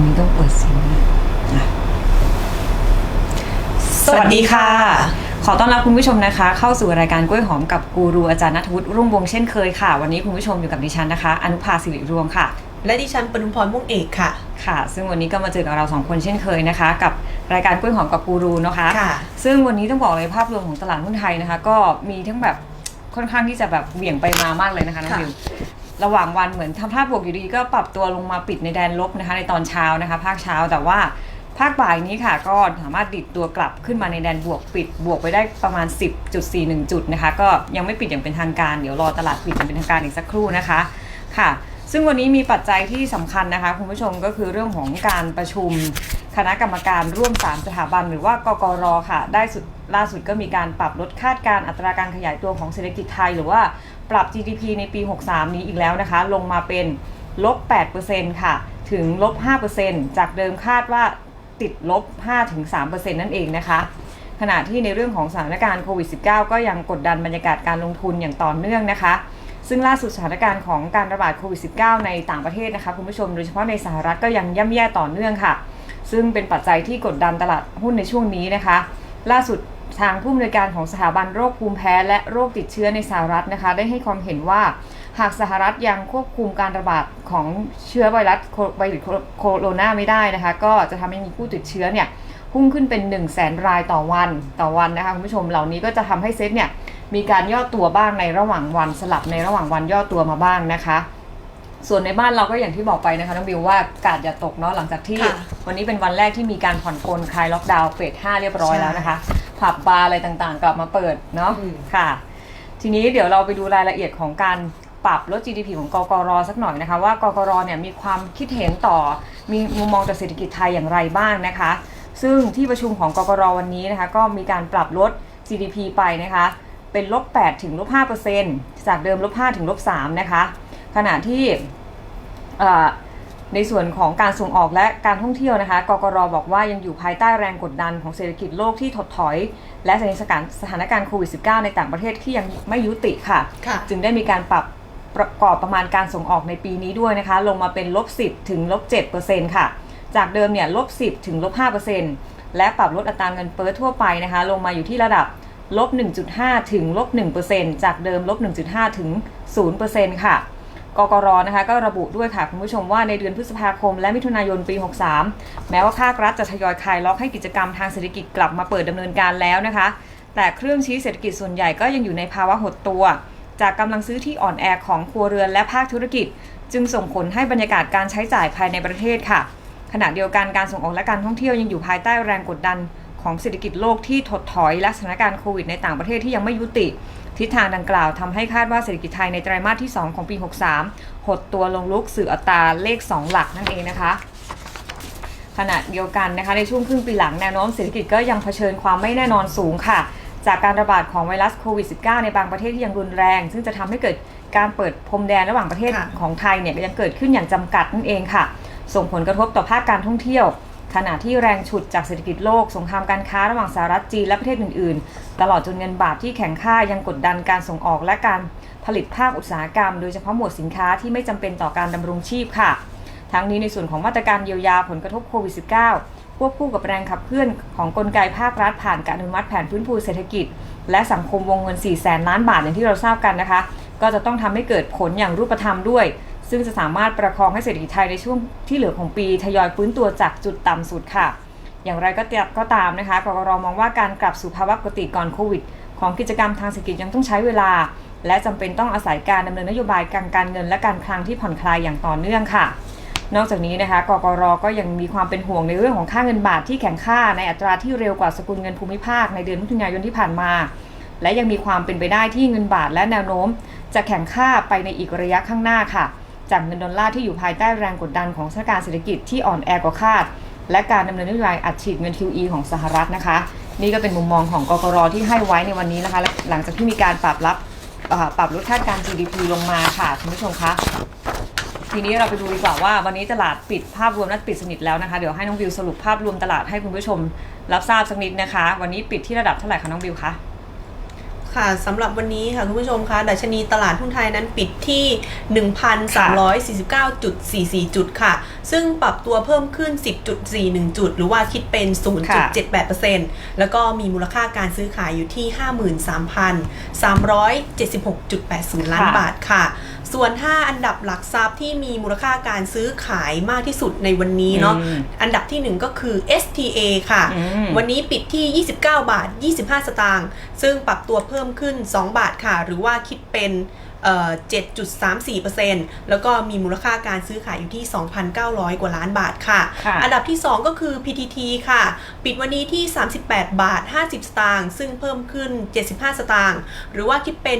นนี้ต้องเปิดเสียงนะสวัสดีค่ะ ขอต้อนรับคุณผู้ชมนะคะ เข้าสู่รายการกล้วยหอมกับกูรูอาจารย์นัทวุฒิรุ่งวงศ์เช่นเคยค่ะ วันนี้คุณผู้ชมอยู่กับดิฉันนะคะ อนุภาสิริรวงค่ะ และดิฉันปนุพรม่วงเอกค่ะ ค่ะ ซึ่งวันนี้ก็มาเจอกับเราสองคนเช่นเคยนะคะ กับรายการกล้วยหอมกับกูรูนะคะ ค่ะ ซึ่งวันนี้ต้องบอกเลยภาพรวมของตลาดหุ้นไทยนะคะ ก็มีทั้งแบบค่อนข้างที่จะแบบเหวี่ยงไปมามากเลยนะคะน้องค่ะวิว ระหว่างวันเหมือนทำท่าบวกอยู่ดีก็ปรับตัวลงมาปิดในแดนลบนะคะ ในตอนเช้านะคะ ภาคเช้าแต่ว่าภาคบ่ายนี้ค่ะก็สามารถดิดตัวกลับขึ้นมาในแดนบวกปิด บวกไปได้ประมาณ 10.41 จุดนะคะ ก็ยังไม่ปิดอย่างเป็นทางการ เดี๋ยวรอตลาดปิดอย่างเป็นทางการอีกสักครู่นะคะค่ะ ซึ่งวันนี้มีปัจจัยที่สำคัญนะคะ คุณผู้ชมก็คือเรื่องของการประชุมคณะกรรมการร่วม 3 สถาบัน หรือว่ากกรค่ะ ได้สุดล่าสุดก็มีการปรับลดคาดการณ์อัตราการขยายตัวของเศรษฐกิจไทย หรือว่า ปรับ GDP ในปี 63 นี้อีกแล้วนะคะ ลงมาเป็นลบ 8%ค่ะ ถึงลบ 5%จากเดิมคาดว่าติดลบ 5-3%นั่นเองนะคะ ขณะที่ในเรื่องของสถานการณ์โควิด -19 ก็ยังกดดันบรรยากาศการลงทุนอย่างต่อเนื่องนะคะ ซึ่งล่าสุดสถานการณ์ของการระบาดโควิด -19 ในต่างประเทศนะคะคุณผู้ชม โดยเฉพาะในสหรัฐก็ยังย่ำแย่ต่อเนื่องค่ะ ซึ่งเป็นปัจจัยที่กดดันตลาดหุ้นในช่วงนี้นะคะ ล่าสุด ทางผู้อำนวยการของสถาบันโรคภูมิแพ้และโรคติดเชื้อในสหรัฐนะคะ ได้ให้ความเห็นว่า หากสหรัฐยังควบคุมการระบาดของเชื้อไวรัสโคไวรัสโคโรนาไม่ได้นะคะ ก็จะทำให้มีผู้ติดเชื้อเนี่ยพุ่งขึ้นเป็น 1 0 0 0 0แสนรายต่อวันต่อวันนะคะคุณผู้ชมเหล่านี้ก็จะทำให้เซ็ตเนี่ยมีการย่อตัวบ้างในระหว่างวันสลับในระหว่างวันย่อตัวมาบ้างนะคะส่วนในบ้านเราก็อย่างที่บอกไปนะคะน้องบิวว่ากาดอย่าตกเนาะหลังจากที่ค่ะวันนี้เป็นวันแรกที่มีการผ่อนปลนคลายล็อกดาวน์เฟส5เรียบร้อยใช่แล้วนะคะ ผับบาร์อะไรต่างๆ กลับมาเปิดเนาะอืม ค่ะ ทีนี้เดี๋ยวเราไปดูรายละเอียดของการปรับลด GDP ของกกรสักหน่อยนะคะ ว่ากกรเนี่ยมีความคิดเห็นต่อมีมุมมองต่อเศรษฐกิจไทยอย่างไรบ้างนะคะ ซึ่งที่ประชุมของกกรวันนี้นะคะ ก็มีการปรับลด GDP ไปนะคะ เป็นลบ8ถึงลบ5%จากเดิมลบ5ถึงลบ3นะคะขณะที่เอ่อ ในส่วนของการส่งออกและการท่องเที่ยวนะคะ กกรบอกว่ายังอยู่ภายใต้แรงกดดันของเศรษฐกิจโลกที่ถดถอย และสถานการณ์สถานการณ์โควิด -19 ในต่างประเทศที่ยังไม่ยุติค่ะค่ะ จึงได้มีการปรับประกอบประมาณการส่งออกในปีนี้ด้วยนะคะ ลงมาเป็นลบ 10 ถึงลบ7%ค่ะ จากเดิมเนี่ยลบ 10 ถึงลบ 5%และปรับลดอัตราเงินเฟ้อทั่วไปนะคะ ลงมาอยู่ที่ระดับลบ 1.5 ถึงลบ 1%จากเดิมลบ 1.5 ถึง 0%ค่ะ กกรนะคะก็ระบุด้วยค่ะคุณผู้ชมว่าในเดือนพฤษภาคมและมิถุนายนปี 63 แม้ว่าภาครัฐจะทยอยคลายล็อกให้กิจกรรมทางเศรษฐกิจกลับมาเปิดดำเนินการแล้วนะคะ แต่เครื่องชี้เศรษฐกิจส่วนใหญ่ก็ยังอยู่ในภาวะหดตัว จากกำลังซื้อที่อ่อนแอของครัวเรือนและภาคธุรกิจ จึงส่งผลให้บรรยากาศการใช้จ่ายภายในประเทศค่ะ ขณะเดียวกันการส่งออกและการท่องเที่ยวยังอยู่ภายใต้แรงกดดัน ของเศรษฐกิจโลกที่ถดถอยและสถานการณ์โควิดในต่างประเทศที่ยังไม่ยุติ ทิศทางดังกล่าวทำให้คาดว่าเศรษฐกิจไทยในไตรมาสที่ 2 ของปี 63 หดตัวลงลุกสื่ออัตราเลข 2 หลักนั่นเองนะคะขณะเดียวกันนะคะในช่วงครึ่งปีหลังแนวโน้มเศรษฐกิจก็ยังเผชิญความไม่แน่นอนสูงค่ะ จากการระบาดของไวรัสโควิด -19 ในบางประเทศที่ยังรุนแรง ซึ่งจะทำให้เกิดการเปิดพรมแดนระหว่างประเทศของไทยเนี่ยยังเกิดขึ้นอย่างจำกัดนั่นเองค่ะ ส่งผลกระทบต่อภาคการท่องเที่ยว ขณะที่แรงฉุดจากเศรษฐกิจโลก สงครามการค้าระหว่างสหรัฐจีนและประเทศอื่น ๆ ตลอดจนเงินบาทที่แข็งค่ายังกดดันการส่งออกและการผลิตภาคอุตสาหกรรม โดยเฉพาะหมวดสินค้าที่ไม่จำเป็นต่อการดำรงชีพค่ะ ทั้งนี้ในส่วนของมาตรการเยียวยาผลกระทบโควิด -19 ควบคู่กับแรงขับเคลื่อนของกลไกภาครัฐผ่านการอนุมัติแผนฟื้นฟูเศรษฐกิจ และสังคมวงเงิน4แสนล้านบาทอย่างที่เราทราบกันนะคะ ก็จะต้องทำให้เกิดผลอย่างรูปธรรมด้วย ซึ่งจะสามารถประคองให้เศรษฐกิจไทยในช่วงที่เหลือของปีทยอยฟื้นตัวจากจุดต่ำสุดค่ะ อย่างไรก็ตามก็ตามนะคะกกรมองว่าการกลับสู่ภาวะปกติก่อนโควิด ของกิจกรรมทางเศรษฐกิจยังต้องใช้เวลา และจำเป็นต้องอาศัยการดำเนินนโยบายการการเงินและการคลังที่ผ่อนคลายอย่างต่อเนื่องค่ะ นอกจากนี้นะคะกกรก็ยังมีความเป็นห่วงในเรื่องของค่าเงินบาทที่แข็งค่าในอัตราที่เร็วกว่าสกุลเงินภูมิภาคในเดือนมิถุนายนที่ผ่านมา และยังมีความเป็นไปได้ที่เงินบาทและแนวโน้ม จะแข็งค่าไปในอีกระยะข้างหน้าค่ะ จากเงินดอลลาร์ที่อยู่ภายใต้แรงกดดันของสถานการณ์เศรษฐกิจที่อ่อนแอกว่าคาด และการดำเนินนโยบายอัดฉีดเงิน QE ของสหรัฐนะคะ นี่ก็เป็นมุมมองของกกรที่ให้ไว้ในวันนี้นะคะและหลังจากที่มีการปรับรับปรับลดคาดการ GDP ลงมาค่ะคุณผู้ชมคะทีนี้เราไปดูดีกว่าว่าวันนี้ตลาดปิดภาพรวมนัดปิดสนิทแล้วนะคะ เดี๋ยวให้น้องบิวสรุปภาพรวมตลาดให้คุณผู้ชมรับทราบสักนิดนะคะ วันนี้ปิดที่ระดับเท่าไหร่คะน้องบิวคะ ค่ะสำหรับวันนี้ค่ะคุณผู้ชมคะดัชนีตลาดหุ้นไทยนั้นปิดที่ 1,349.44 จุดค่ะ ซึ่งปรับตัวเพิ่มขึ้น 10.41 จุด หรือว่าคิดเป็น 0.78%แล้วก็มีมูลค่าการซื้อขายอยู่ที่ 53,376.80 ล้านค่ะบาทค่ะ ส่วน 5 อันดับหลักทรัพย์ที่มีมูลค่าการซื้อขายมากที่สุดในวันนี้เนาะอืมอันดับที่ 1 ก็คือ STA ค่ะอืมวันนี้ปิดที่ 29 บาท 25 สตางค์ซึ่งปรับตัวเพิ่มขึ้น 2 บาทค่ะ หรือว่าคิดเป็น 7.34%แล้วก็มีมูลค่าการซื้อขายอยู่ที่ 2,900 กว่าล้านบาทค่ะค่ะ อันดับที่ 2 ก็คือ PTT ค่ะ ปิดวันนี้ที่ 38 บาท 50 สตางค์ซึ่งเพิ่มขึ้น 75 สตางค์หรือว่าคิดเป็น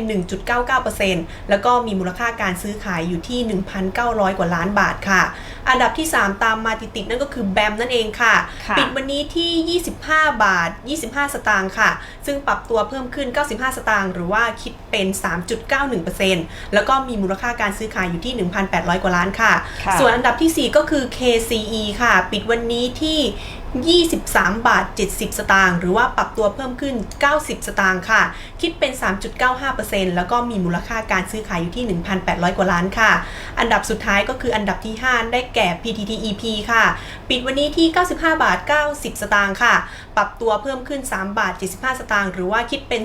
1.99%แล้วก็มีมูลค่าการซื้อขายอยู่ที่ 1,900 กว่าล้านบาทค่ะ อันดับที่ 3 ตามมาติดๆนั่นก็คือแบมนั่นเองค่ะค่ะปิดวันนี้ที่ 25 บาท 25 สตางค์ค่ะ ซึ่งปรับตัวเพิ่มขึ้น 95 สตางค์หรือว่าคิดเป็น 3.91%แล้วก็มีมูลค่าการซื้อขายอยู่ที่ 1,800 กว่าล้านค่ะค่ะส่วนอันดับที่ 4 ก็คือ KCE ค่ะ ปิดวันนี้ที่ 23 บาท 70 สตางค์หรือว่าปรับตัวเพิ่มขึ้น 90 สตางค์ค่ะ คิดเป็น 3.95%แล้วก็มีมูลค่าการซื้อขายอยู่ที่ 1,800 กว่าล้านค่ะ อันดับสุดท้ายก็คืออันดับที่ 5 ได้แก่ PTTEP ค่ะ ปิดวันนี้ที่ 95 บาท 90 สตางค์ค่ะ ปรับตัวเพิ่มขึ้น 3 บาท 75 สตางค์หรือว่าคิดเป็น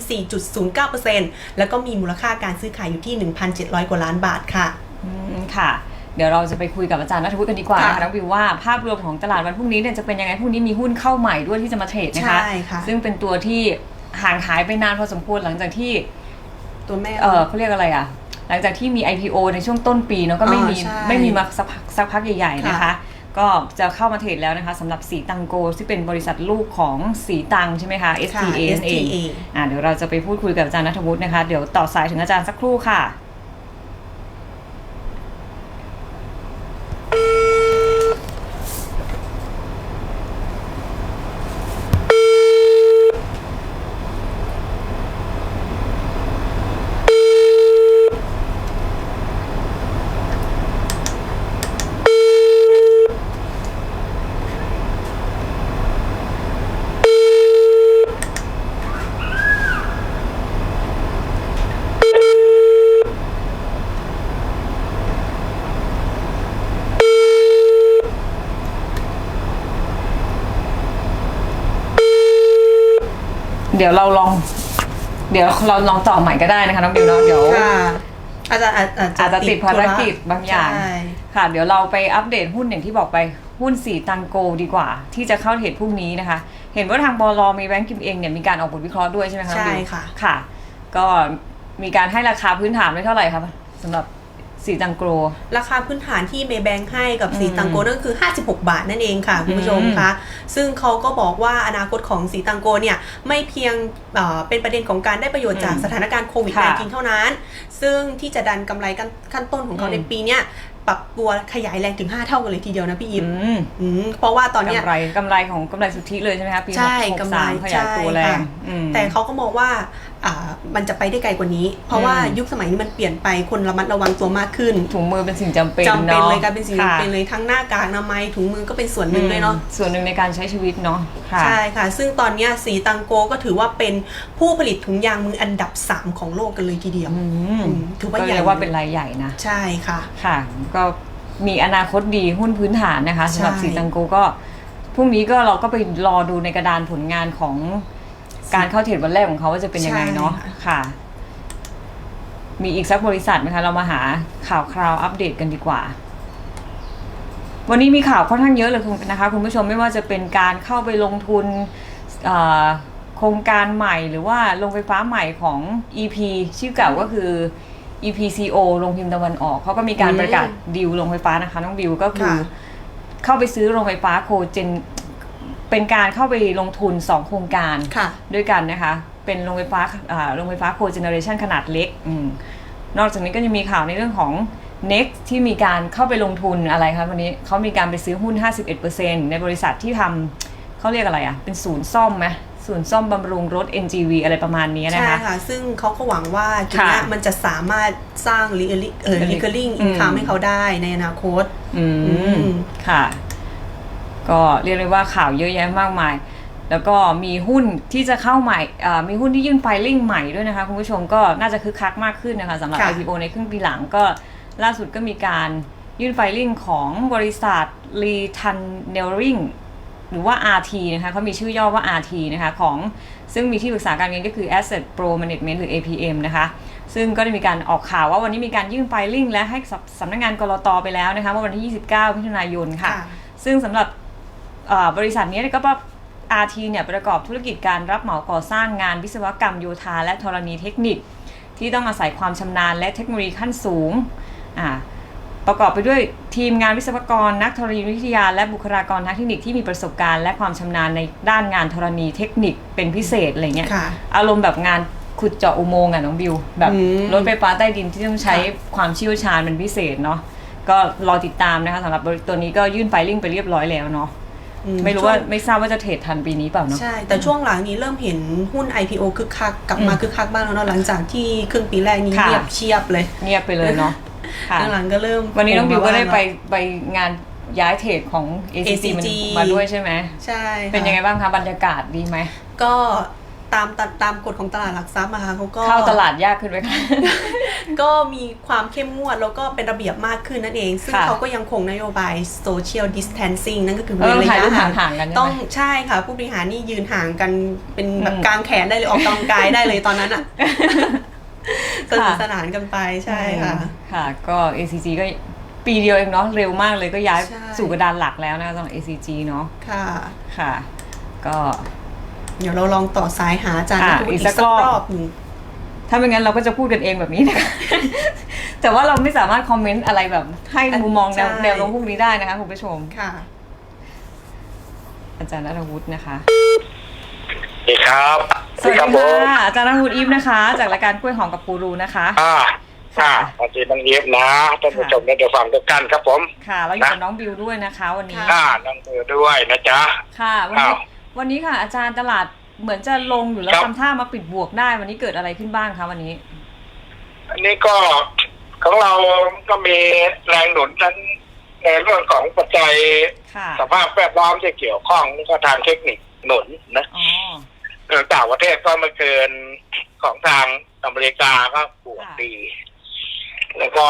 4.09%แล้วก็มีมูลค่าการซื้อขายอยู่ที่ 1,700 กว่าล้านบาทค่ะอืมค่ะ เดี๋ยวเราจะไปคุยกับอาจารย์นัทวุฒิกันดีกว่าค่ะนะคะน้องวิวว่าภาพรวมของตลาดวันพรุ่งนี้เนี่ยจะเป็นยังไงพรุ่งนี้มีหุ้นเข้าใหม่ด้วยที่จะมาเทรดนะคะ ใช่ค่ะ ซึ่งเป็นตัวที่ห่างหายไปนานพอสมควรหลังจากที่ ตัวแม่ เออเขาเรียกอะไรอะ หลังจากที่มี IPO ในช่วงต้นปีเนาะก็ไม่มีอ๋อใช่ไม่มีมาสักพักสักพักใหญ่ ๆ นะคะ ค่ะ ก็จะเข้ามาเทรดแล้วนะคะสำหรับสีตังโกที่เป็นบริษัทลูกของสีตังใช่ไหมคะ ค่ะ STA นั่นเอง STA อ่าเดี๋ยวเราจะไปพูดคุยกับอาจารย์นัทวุฒินะคะ เดี๋ยวต่อสายถึงอาจารย์สักครู่ค่ะ เดี๋ยวเราลอง เดี๋ยวเราลองต่อใหม่ก็ได้นะคะน้องบิวเนาะเดี๋ยว ค่ะอาจจะอาจอาจจะติดภารกิจบางอย่าง ใช่ค่ะ เดี๋ยวเราไปอัปเดตหุ้นอย่างที่บอกไปหุ้นสีตังโกดีกว่า ที่จะเข้าเทรดพรุ่งนี้นะคะ เห็นว่าทางบลมีแบงก์กิมเองเนี่ยมีการออกบทวิเคราะห์ด้วยใช่ไหมคะน้องใช่บิวค่ะ ค่ะ ก็มีการให้ราคาพื้นฐานไว้เท่าไหร่ครับสำหรับ สีตังโกราคาพื้นฐานที่เมย์แบงค์ให้กับสีอืมตังโกนั่นคือ 56 บาทนั่นเองค่ะคุณผู้ชมอืมคะซึ่งเขาก็บอกว่าอนาคตของสีตังโกเนี่ยไม่เพียงเอ่อเป็นประเด็นของการได้ประโยชน์จากอืมสถานการณ์โควิดค่ะ -19 เท่านั้น ซึ่งที่จะดันกำไรกันขั้นต้นของเขาอืมในปีเนี้ยปรับตัวขยายแรงถึง 5 เท่ากันเลยทีเดียวนะพี่ยิปอืมอืมเพราะว่าตอนเนี้ยกำไรกำไรของกำไรสุทธิเลยใช่ไหมคะปีใช่หกกำไรสามขยายตัวแรงใช่ค่ะอืมแต่เขาก็มองว่าอ่า มันจะไปได้ไกลกว่านี้ เพราะว่าอืมยุคสมัยนี้มันเปลี่ยนไปคนระมัดระวังตัวมากขึ้น ถุงมือเป็นสิ่งจำเป็นจำเป็นอะเลยกลายเป็นสิ่งจำเป็นค่ะเลยทั้งหน้ากากอนามัยถุงมือก็เป็นส่วนหนึ่งเลยเนาะส่วนหนึ่งในการใช้ชีวิตเนาะค่ะใช่ค่ะ ซึ่งตอนเนี้ยสีตังโกก็ถือว่าเป็นผู้ผลิตถุงยางมืออันดับ 3 ของโลกกันเลยทีเดียวอืมอืมถือว่าก็ใหญ่เรียกว่าเป็นรายใหญ่นะใช่ค่ะค่ะ ก็มีอนาคตดีหุ้นพื้นฐานนะคะสำหรับใช่สีตังโกก็พรุ่งนี้ก็เราก็ไปรอดูในกระดานผลงานของ การเข้าเทรดวันแรกของเขาว่าจะเป็นยังไงเนาะใช่ค่ะค่ะ มีอีกสักบริษัทไหมคะ เรามาหาข่าวคราวอัปเดตกันดีกว่า วันนี้มีข่าวค่อนข้างเยอะเลยคุณนะคะ คุณผู้ชมไม่ว่าจะเป็นการเข้าไปลงทุนเอ่อโครงการใหม่หรือว่าโรงไฟฟ้าใหม่ของ EP ชื่อเก่าก็คือ EPCO โรงพิมพ์ตะวันออกเขาก็มีการอืมประกาศดีลโรงไฟฟ้านะคะ น้องดิวก็คือค่ะเข้าไปซื้อโรงไฟฟ้าโคเจน เป็นการเข้าไปลงทุน 2 โครงการค่ะ ด้วยกันนะคะ เป็นโรงไฟฟ้าอ่าโรงไฟฟ้าโคเจเนเรชันขนาดเล็กอมนอกจากนี้ก็จะมีข่าวในเรื่องของ Next ที่มีการเข้าไปลงทุนอะไรคะวันนี้เขามีการไปซื้อหุ้น 51%ในบริษัทที่ทำเขาเรียกอะไรอะ่ะ เป็นศูนย์ซ่อมไหมศูนย์ซ่อมบำรุงรถ NGV อะไรประมาณนี้นะใช่คะค่ะ ซึ่งเขาก็หวังว่าจุดเนี้ยค่ะมันจะสามารถสร้าง recurring เอ่อ recurring อืม income ให้เขาได้ในอนาคต อือืมมค่ะ ก็เรียกได้ว่าข่าวเยอะแยะมากมาย แล้วก็มีหุ้นที่จะเข้าใหม่เอ่อมีหุ้นที่ยื่นไฟลิ่งใหม่ด้วยนะคะคุณผู้ชมก็น่าจะคึกคักมากขึ้นนะคะสำหรับค่ะ IPO ในครึ่งปีหลังก็ล่าสุดก็มีการยื่นไฟลิ่งของบริษัท r e t u n n e l i n g หรือว่า RT นะคะเขามีชื่อย่อว่า RT นะคะของซึ่งมีที่ปรึกษาการเงินก็คือ Asset Pro Management หรือ APM นะคะ ซึ่งก็ได้มีการออกข่าวว่าวันนี้มีการยื่นไฟลิ่งและให้สำสำนักงานกรตไปแล้วนะคะเมื่อวันที่ 29มิถุนายนค่ะ ซึ่งสำหรับเอ่อบริษัทนี้ก็ว่า RT เนี่ยประกอบธุรกิจการรับเหมาก่อสร้างงานวิศวกรรมโยธาและธรณีเทคนิค ที่ต้องอาศัยความชำนาญและเทคโนโลยีขั้นสูงอ่าประกอบไปด้วยทีมงานวิศวกร นักธรณีวิทยา และบุคลากรทางเทคนิคที่มีประสบการณ์และความชำนาญในด้านงานธรณีเทคนิคเป็นพิเศษอะไรเงี้ยค่ะอารมณ์แบบงานขุดเจาะอุโมงค์อะน้องบิว แบบอืมรถไฟฟ้าใต้ดินที่ต้องใช้ค่ะความเชี่ยวชาญเป็นพิเศษเนาะก็รอติดตามนะคะสำหรับตัวนี้ก็ยื่นไฟลิ่งไปเรียบร้อยแล้วเนาะ อืไม่รู้ว่าช่งไม่ทราบว่าจะเทรดทันปีนี้เปล่าเนาะ ใช่ แต่ช่วงหลังนี้เริ่มเห็นหุ้น IPO คึกคักกลับมาอืมคึกคักบ้างแล้วเนาะหลังจากที่ครึ่งปีแรกนี้ค่ะ เงียบเชียบเลยเงียบไปเลยเนาะค่ะ หลังๆก็เริ่มวันนี้น้องบิวก็ได้ไปโผล่มาบ้างไปงานย้ายเทรดของ ACG มัน ACG มาด้วยใช่ไหม ใช่ค่ะเป็นยังไงบ้างคะบรรยากาศดีไหม ก็ ตามตามตามกฎของตลาดหลักทรัพย์อะค่ะเขาก็เข้าตลาดยากขึ้นไหมคะ ก็มีความเข้มงวดแล้วก็เป็นระเบียบมากขึ้นนั่นเอง ซึ่งค่ะเขาก็ยังคงนโยบาย social distancing นั่นก็คือเออเว้นระถ่ายยะรูปห่างห่างๆกันใช่ไหม ต้องใช่ค่ะ ผู้บริหารนี่ยืนห่างกันเป็นแบบอืมกลางแขนได้เลยออกกำลังกายได้เลยตอนนั้นอะสนุกค่ะสนานกันไปใช่ค่ะ ค่ะ ก็ ACG ก็ปีเดียวเองเนาะเร็วมากเลยก็ย้ายใช่ สู่กระดานหลักแล้วนะคะสำหรับ ACG เนาะค่ะ ค่ะ ก็ เดี๋ยวเราลองต่อสายหาอาจารย์อะนัทวุฒิอีอีกกสัสักกรอบรอบ หนึ่งถ้าไม่งั้นเราก็จะพูดกันเองแบบนี้นะคะ แต่ว่าเราไม่สามารถคอมเมนต์อะไรแบบ ให้มุมมองแนวใช่แนวลงพวกนี้ได้นะคะคุณผู้ชม ค่ะ อาจารย์นัทวุฒินะคะ สวัสดีครับสวัสครัดีผมค่ะอาจารย์นัทวุฒิอีฟนะคะ จากรายการกล้วยหอมกับกูรูนะคะ อ่าค่ะอ่าสวัสดีน้องเอฟนะท่านผู้ชมได้เดี๋ยวฟังด้วยกันครับผม ค่ะ เราอยู่กับน้องบิวด้วยนะคะ วันนี้ค่ะอ่าน้องเตือด้วยนะจ๊ะ ค่ะ วันนี้อ้าว วันนี้ค่ะ อาจารย์ตลาดเหมือนจะลงอยู่แล้วครับ ทำท่ามาปิดบวกได้ วันนี้เกิดอะไรขึ้นบ้างคะวันนี้ อันนี้ก็ของเราก็มีแรงหนุนทั้งในเรื่องของปัจจัยค่ะ สภาพแวดล้อมที่เกี่ยวข้องแล้วก็ทางเทคนิคหนุนนะอ๋อเรื่องต่างประเทศก็ไม่เกินของทางอเมริกาก็บวกค่ะ ดี แล้วก็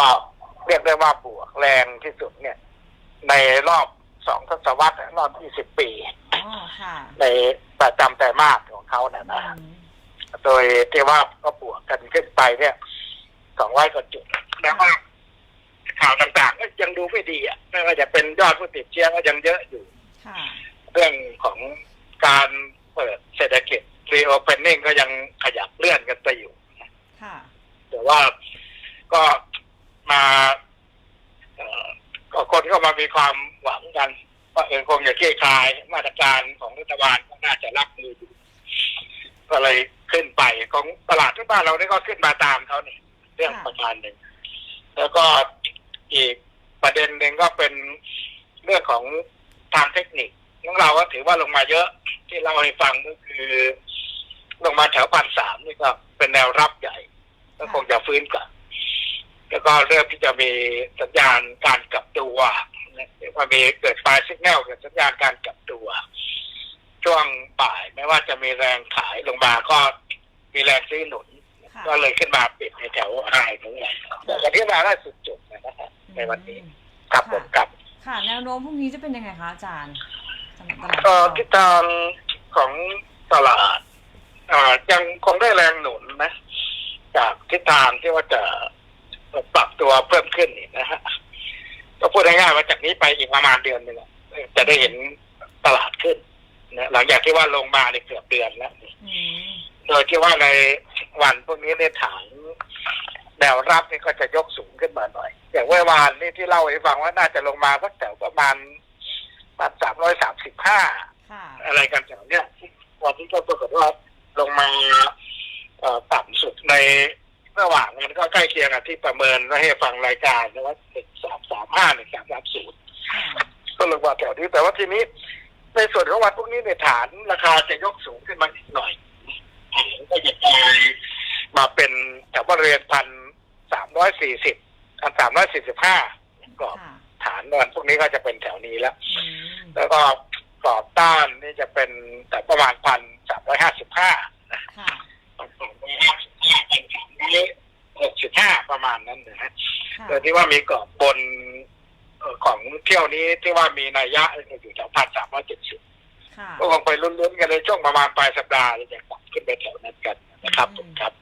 เรียกได้ว่าบวกแรงที่สุดเนี่ย ในรอบสองทศวรรษรอบยี่สิบปีอ๋อ ค่ะในประจำไตรมาสของเขาเนี่ยนะอืมโดยที่ว่าก็บวกกันขึ้นไปเนี่ยสองร้อยกว่าจุด แล้วก็ข่าวต่างๆก็ยังดูไม่ดีอะไม่ว่าจะเป็นยอดผู้ติดเชื้อก็ยังเยอะอยู่ค่ะเรื่องของการเปิดเศรษฐกิจ reopening ก็ยังขยับเลื่อนกันไปอยู่ค่ะแต่ว่าก็มาเอ่อก็คนก็มามีความหวังกัน ว่าเออคงจะคลี่คลายมาตรการของรัฐบาลก็น่าจะรับมืออยู่ก็เลยขึ้นไปของตลาดที่บ้านเราเนี่ยก็ขึ้นมาตามเขาเนี่ยเรื่องประมาณหนึ่งแล้วก็อีกประเด็นหนึ่งก็เป็นเรื่องของทางเทคนิคของเราก็ถือว่าลงมาเยอะที่เราให้ฟังก็คือ ลงมาแถวพันสามนี่ก็เป็นแนวรับใหญ่ ก็คงจะฟื้นกลับแล้วก็เริ่มที่จะมีสัญญาณการกลับตัว เรียกว่ามีเกิดไฟสัญญาณเกิดสัญญาณการกลับตัว ช่วงบ่ายไม่ว่าจะมีแรงขายลงมาก็มีแรงซื้อหนุนค่ะก็เลยขึ้นมาปิดในแถวไฮตรงไหนแต่กันที่มาได้สุดจุดนะฮะในวันนี้อืมครับผมครับ ค่ะแนวโน้มพรุ่งนี้จะเป็นยังไงคะอาจารย์สำหรับตลาดก็หุ้นทิศทางของตลาดอ่ายังคงได้แรงหนุนนะ จากทิศทางที่ว่าจะปรับตัวเพิ่มขึ้นนี่นะฮะ ก็พูดง่ายๆว่าจากนี้ไปอีกประมาณเดือนหนึ่งอะจะได้เห็นตลาดขึ้นนะหลังจากที่ว่าลงมาในเกือบเดือนแล้วอืมโดยที่ว่าในวันพวกนี้ในฐานแนวรับนี่ก็จะยกสูงขึ้นมาหน่อย อย่างเมื่อวานนี่ที่เล่าให้ฟังว่าน่าจะลงมาสักแถวประมาณประมาณสามร้อยสามสิบห้าค่ะอะไรกันแถวเนี้ยวันนี้ก็ปรากฏว่าลงมาเอ่อต่ำสุดใน ระหว่างนั้นก็ใกล้เคียงกับที่ประเมินไว้ให้ฟังรายการนะว่าหนึ่งสามสามห้าหนึ่งสามสามศูนย์ค่ะก็ลงมาแถวนี้แต่ว่าทีนี้ ในส่วนของวันพวกนี้ในฐานราคาจะยกสูงขึ้นมาอีกหน่อยฐานก็จะกลายมาเป็นแถวบริเวณพันสามร้อยสี่สิบพันสามร้อยสี่สิบห้าก็ค่ะฐานวันพวกนี้ก็จะเป็นแถวนี้แล้วอืมแล้วก็กรอบต้านนี่จะเป็นแต่ประมาณพันสามร้อยห้าสิบห้า นั้นนะฮะค่ะโดยที่ว่ามีกรอบบนเอ่อของเที่ยวนี้ที่ว่ามีนัยยะอยู่แถวพันสามร้อยเจ็ดสิบค่ะก็คงไปลุ้นๆกันในช่วงประมาณปลายสัปดาห์จะปรับขึ้นไปแถวนั้นกันนะครับผมครับ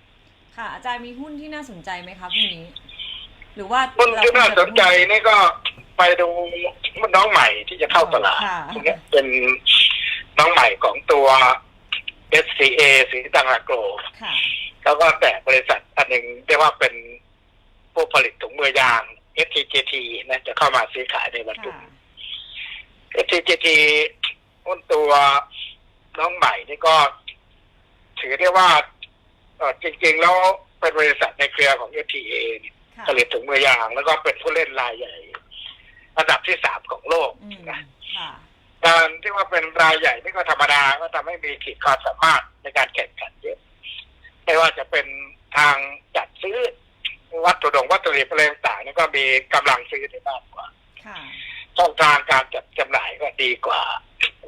ค่ะ อาจารย์มีหุ้นที่น่าสนใจไหมคะพรุ่งนี้ หรือว่าหุ้นที่น่าสนใจนี่ก็ไปดูหุ้นน้องใหม่ที่จะเข้าตลาดค่ะตรงเนี้ยเป็นน้องใหม่ของตัว SCA สีตังอาโกรค่ะแล้วก็แต่บริษัทอันหนึ่งเรียกว่าเป็น ผู้ผลิตถุงมือยาง STJT นะจะเข้ามาซื้อขายในวันพรุ่งค่ะนี้ STJT หุ้นตัวน้องใหม่นี่ก็ถือได้ว่าเอ่อจริง ๆ แล้วเป็นบริษัทในเครือของ FTA เนี่ยค่ะผลิตถุงมือยาง แล้วก็เป็นผู้เล่นรายใหญ่อันดับที่สามของโลกอืมนะค่ะการที่ว่าเป็นรายใหญ่นี่ก็ธรรมดาก็ทำให้มีขีดความสามารถในการแข่งขันเยอะไม่ว่าจะเป็นทางจัดซื้อ วัตถุดงวัตถุดิบอะไรต่างๆนี่ก็มีกำลังซื้อได้มากกว่าค่ะช่องทางการจัดจำหน่ายก็ดีกว่า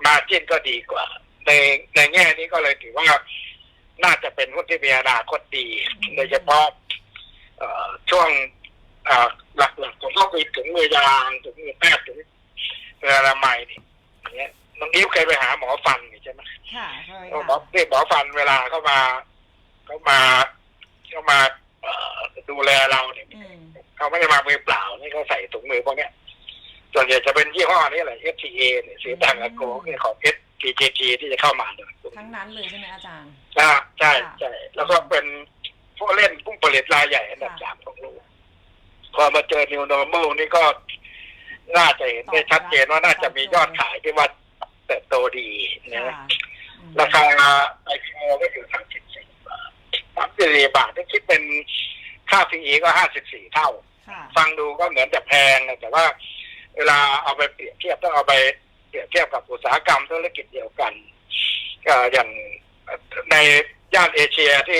มาจิ้นก็ดีกว่า ในในแง่นี้ก็เลยถือว่าน่าจะเป็นหุ้นที่มีอนาคตดีอืมโดยเฉพาะเอ่อช่วงเอ่อหลักๆของก็คือถึงมือยางถึงมือแพทย์ถึงเรืออนามัยนี่อย่างเงี้ยน้องนิ้วเคยไปหาหมอฟันนี่ใช่ไหมค่ะเคยหมอค่ะที่หมอฟันเวลาเข้ามาเข้ามาเข้ามาเอ่อ ดูแลเราเนี่ยอืมเขาไม่ได้มามือเปล่านี่เขาใส่ถุงมือพวกเนี้ยส่วนใหญ่จะเป็นยี่ห้อนี้แหละ FTA เนี่ยสีต่างกับโกเนี่ยของ SPGT ที่จะเข้ามาเนี่ยทั้งนั้นเลยใช่ไหมอาจารย์อ่าใช่ค่ะใช่แล้วก็เป็นผู้เล่นผู้ผลิตรายใหญ่อันดับค่ะสามของโลกพอมาเจอ New Normal นี่ก็น่าจะเห็นได้ชัดเจนว่าน่าจะมียอดขายที่ว่าเติบโตดีนะค่ะอืมราคา IPO ก็อยู่สามสิบสี่บาทสามสิบสี่บาทถ้าคิดเป็น ค่า PE ก็ห้าสิบสี่เท่า ค่ะ ฟังดูก็เหมือนจะแพงนะแต่ว่า เวลาเอาไปเปรียบเทียบต้องเอาไปเปรียบเทียบกับอุตสาหกรรมธุรกิจเดียวกันก็อย่างในย่านเอเชียที่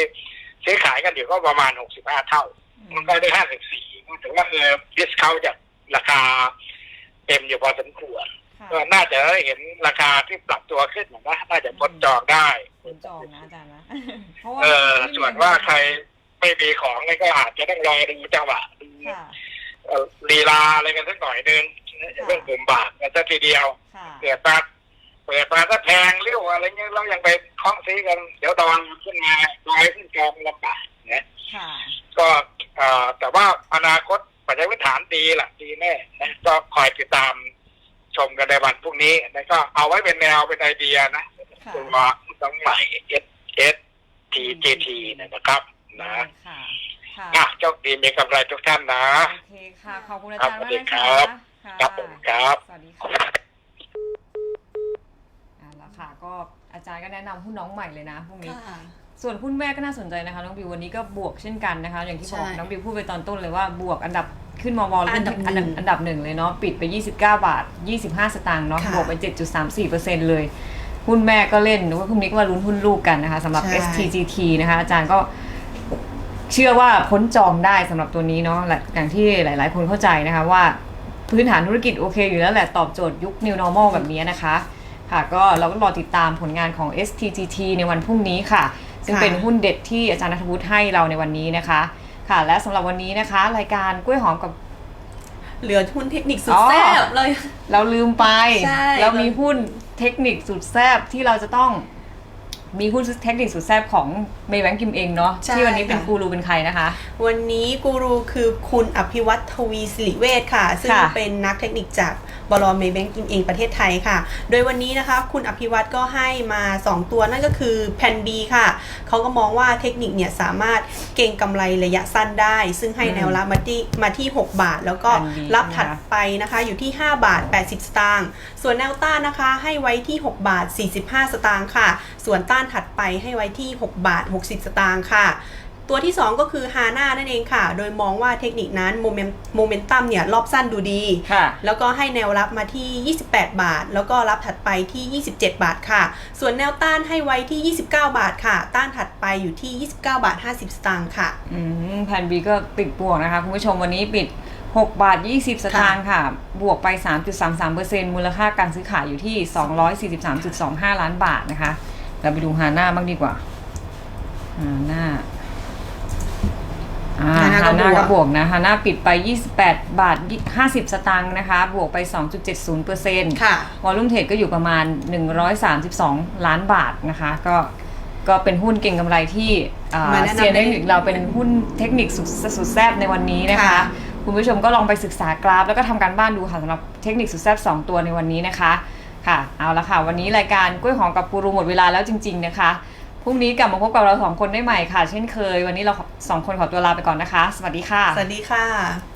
ซื้อขายกันอยู่ก็ประมาณหกสิบห้าเท่า มันก็ได้ห้าสิบสี่ถือว่าเออดิสเขาจากราคาเต็มอยู่พอสมควร ค่ะก็น่าจะได้เห็นราคาที่ปรับตัวขึ้นนะน่าจะพ้นจองได้คุณจองนะอาจารย์นะ เพราะว่าเออส่วนว่าใคร ไม่มีของนี่ก็อาจจะต้องรอดูจังหวะดูค่ะเอ่อลีลาอะไรกันสักหน่อยนึงอย่าเพิ่งบุ่มบากกันสักทีเดียว ค่ะเปิดมาเปิดมาถ้าแพงเลี้ยวอะไรเงี้ยเรายังไปเคาะซื้อกัน เดี๋ยวดอนขึ้นมาดอยขึ้นกองลำบากนะค่ะ ก็เอ่อแต่ว่าอนาคตปัจจัยพื้นฐานดีแหละดีแน่นะก็คอยติดตามชมกันในวันพรุ่งนี้นะก็เอาไว้เป็นแนวเป็นไอเดียนะค่ะ ตัวน้องใหม่ S S T J T นะครับ นะค่ะค่ะอะโชคดีมีกำไรทุกท่านนะ โอเคค่ะ ขอบคุณอาครับจารย์สวัมาสกดีนะครัคะบค่ะครับผมครับ สวัสดีค่ะอ่าแล้วค่ะ ก็อาจารย์ก็แนะนำหุ้นน้องใหม่เลยนะพรุ่งนี้ ค่ะ ส่วนหุ้นแม่ก็น่าสนใจนะคะน้องบิววันนี้ก็บวกเช่นกันนะคะ อย่างที่บอกใช่น้องบิวพูดไปตอนต้นเลยว่าบวกอันดับขึ้นมาวอลอันดับอันดับหนึ่งอันดับหนึ่งเลยเนาะปิดไป 29 บาท 25 สตางค์เนาะค่ะบวกไป 7.34%เลย หุ้นแม่ก็เล่นหรือว่าพรุ่งนี้ก็มาลุ้นหุ้นลูกกันนะคะสำหรับ ใช่ STGT นะคะอาจารย์ก็ เชื่อว่าพ้นจองได้สำหรับตัวนี้เนาะและอย่างที่หลาย ๆ คนเข้าใจนะคะว่าพื้นฐานธุรกิจโอเคอยู่แล้วแหละตอบโจทย์ยุค New Normal แบบนี้นะคะ ค่ะก็เราก็รอติดตามผลงานของ STGT ในวันพรุ่งนี้ค่ะ ซึ่งค่ะเป็นหุ้นเด็ดที่อาจารย์นัทวุฒิให้เราในวันนี้นะคะ ค่ะ และสำหรับวันนี้นะคะ รายการกล้วยหอมกับเหลือหุ้นเทคนิคสุดอ๋อแซ่บเลย เราลืมไปใช่เรามีหุ้นเทคนิคสุดแซบที่เราจะต้อง มีหุ้นเทคนิคสุดแซบของเมย์แบงกิมเองเนาะใช่ที่วันนี้เป็นค่ะ กูรูเป็นใครนะคะ วันนี้กูรูคือคุณอภิวัตทวีสิริเวชค่ะ ซึ่งค่ะเป็นนักเทคนิคจาก บลเมย์แบงกินเองประเทศไทยค่ะ โดยวันนี้นะคะคุณอภิวัตก็ให้มา 2 ตัวนั่นก็คือแพน B ค่ะเขาก็มองว่าเทคนิคเนี่ยสามารถเก่งกำไรระยะสั้นได้ ซึ่งให้อืมแนวรับมาที่มาที่ 6 บาท แล้วก็แพน B รับใช่ถัดไหมคะไปนะคะอยู่ที่ 5 บาท 80 สตางค์ส่วนแนวต้านนะคะให้ไว้ที่ 6 บาท 45 สตางค์ค่ะ ส่วนต้านถัดไปให้ไว้ที่ 6 บาท 60 สตางค์ค่ะ ตัวที่ 2 ก็คือฮาน่านั่นเองค่ะ โดยมองว่าเทคนิคนั้นโมเมนโมเมนตัมเนี่ยรอบสั้นดูดีค่ะแล้วก็ให้แนวรับมาที่ 28 บาท แล้วก็รับถัดไปที่ 27 บาทค่ะ ส่วนแนวต้านให้ไว้ที่ 29 บาทค่ะ ต้านถัดไปอยู่ที่ 29 บาท 50 สตางค์ค่ะ อืมแผน B ก็ปิดบวกนะคะคุณผู้ชมวันนี้ปิด 6 บาท 20 สตางค์ค่ะ บวกไป 3.33%มูลค่าการซื้อขายอยู่ที่ 243.25 ล้านบาทนะคะ เราไปดูฮาน่าบ้างดีกว่าฮาน่า อ่าฮาน่าก็ฮาน่าบวกก็บวกนะฮาน่าปิดไป 28 บาท 50 สตางค์นะคะ บวกไป 2.70%ค่ะ วอลลุ่มเทรดก็อยู่ประมาณ 132 ล้านบาทนะคะ ก็ก็เป็นหุ้นเก่งกำไรที่อ่ามาแนะนำเซียนเทคนิคเราเป็นหุ้นเทคนิคสุดสุดแซบในวันนี้นะคะ ค่ะ คุณผู้ชมก็ลองไปศึกษากราฟ แล้วก็ทำการบ้านดูค่ะสำหรับเทคนิคสุดแซบ2 ตัวในวันนี้นะคะ ค่ะ เอาละค่ะ วันนี้รายการกล้วยหอมกับกูรูหมดเวลาแล้วจริง ๆ นะคะ พรุ่งนี้กลับมาพบกับเราสองคนได้ใหม่ค่ะ เช่นเคย วันนี้เราสองคนขอตัวลาไปก่อนนะคะ สวัสดีค่ะ สวัสดีค่ะ